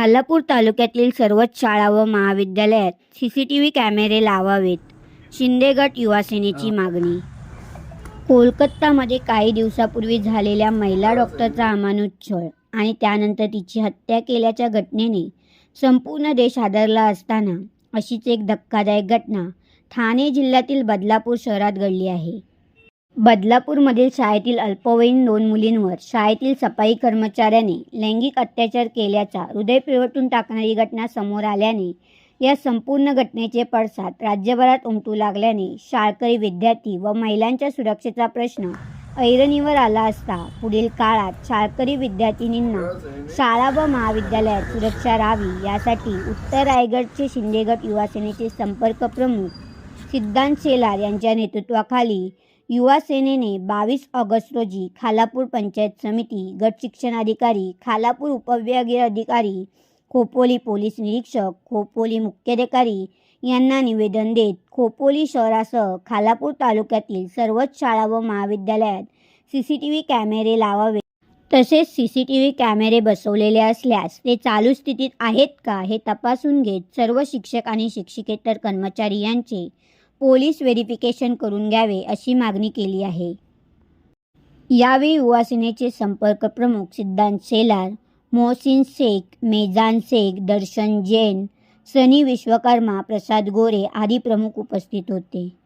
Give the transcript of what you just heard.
खालापूर तालुक्यातील सर्वच शाळा व महाविद्यालयात सी सी टी व्ही कॅमेरे लावावेत शिंदेगट युवासेनेची मागणी. कोलकातामध्ये काही दिवसापूर्वी झालेल्या महिला डॉक्टरचा अमानुष छळ आणि त्यानंतर तिची हत्या केल्याच्या घटनेने संपूर्ण देश हादरला असताना अशीच एक धक्कादायक घटना ठाणे जिल्ह्यातील बदलापूर शहरात घडली आहे. बदलापूरमधील शाळेतील अल्पवयीन दोन मुलींवर शाळेतील सफाई कर्मचाऱ्याने लैंगिक अत्याचार केल्याचा हृदय पिळवटून टाकणारी घटना समोर आल्याने या संपूर्ण घटनेचे पडसाद राज्यभरात उमटू लागल्याने शाळकरी विद्यार्थी व महिलांच्या सुरक्षेचा प्रश्न ऐरणीवर आला असता पुढील काळात शाळकरी विद्यार्थिनींना शाळा व महाविद्यालयात सुरक्षा राहावी यासाठी उत्तर रायगडचे शिंदेगड युवासेनेचे संपर्क प्रमुख सिद्धांत शेलार यांच्या नेतृत्वाखाली युवा सेनेने बावीस ऑगस्ट रोजी खालापूर पंचायत समिती गट शिक्षणाधिकारी खालापूर उपविभागीय अधिकारी खोपोली पोलीस निरीक्षक खोपोली मुख्याधिकारी यांना निवेदन देत खोपोली शहरासह खालापूर तालुक्यातील सर्वच शाळा व महाविद्यालयात सी सी टी व्ही कॅमेरे लावावे. तसेच सी सी टी व्ही कॅमेरे बसवलेले असल्यास ते चालू स्थितीत आहेत का हे तपासून घेत सर्व शिक्षक आणि शिक्षिकेतर कर्मचारी यांचे पोलीस व्हेरिफिकेशन करून घ्यावे अशी मागणी केली आहे. यावेळी युवा सेनेचे संपर्क प्रमुख सिद्धांत शेलार मोहसिन शेख मेजान शेख दर्शन जैन सनी विश्वकर्मा प्रसाद गोरे आदी प्रमुख उपस्थित होते.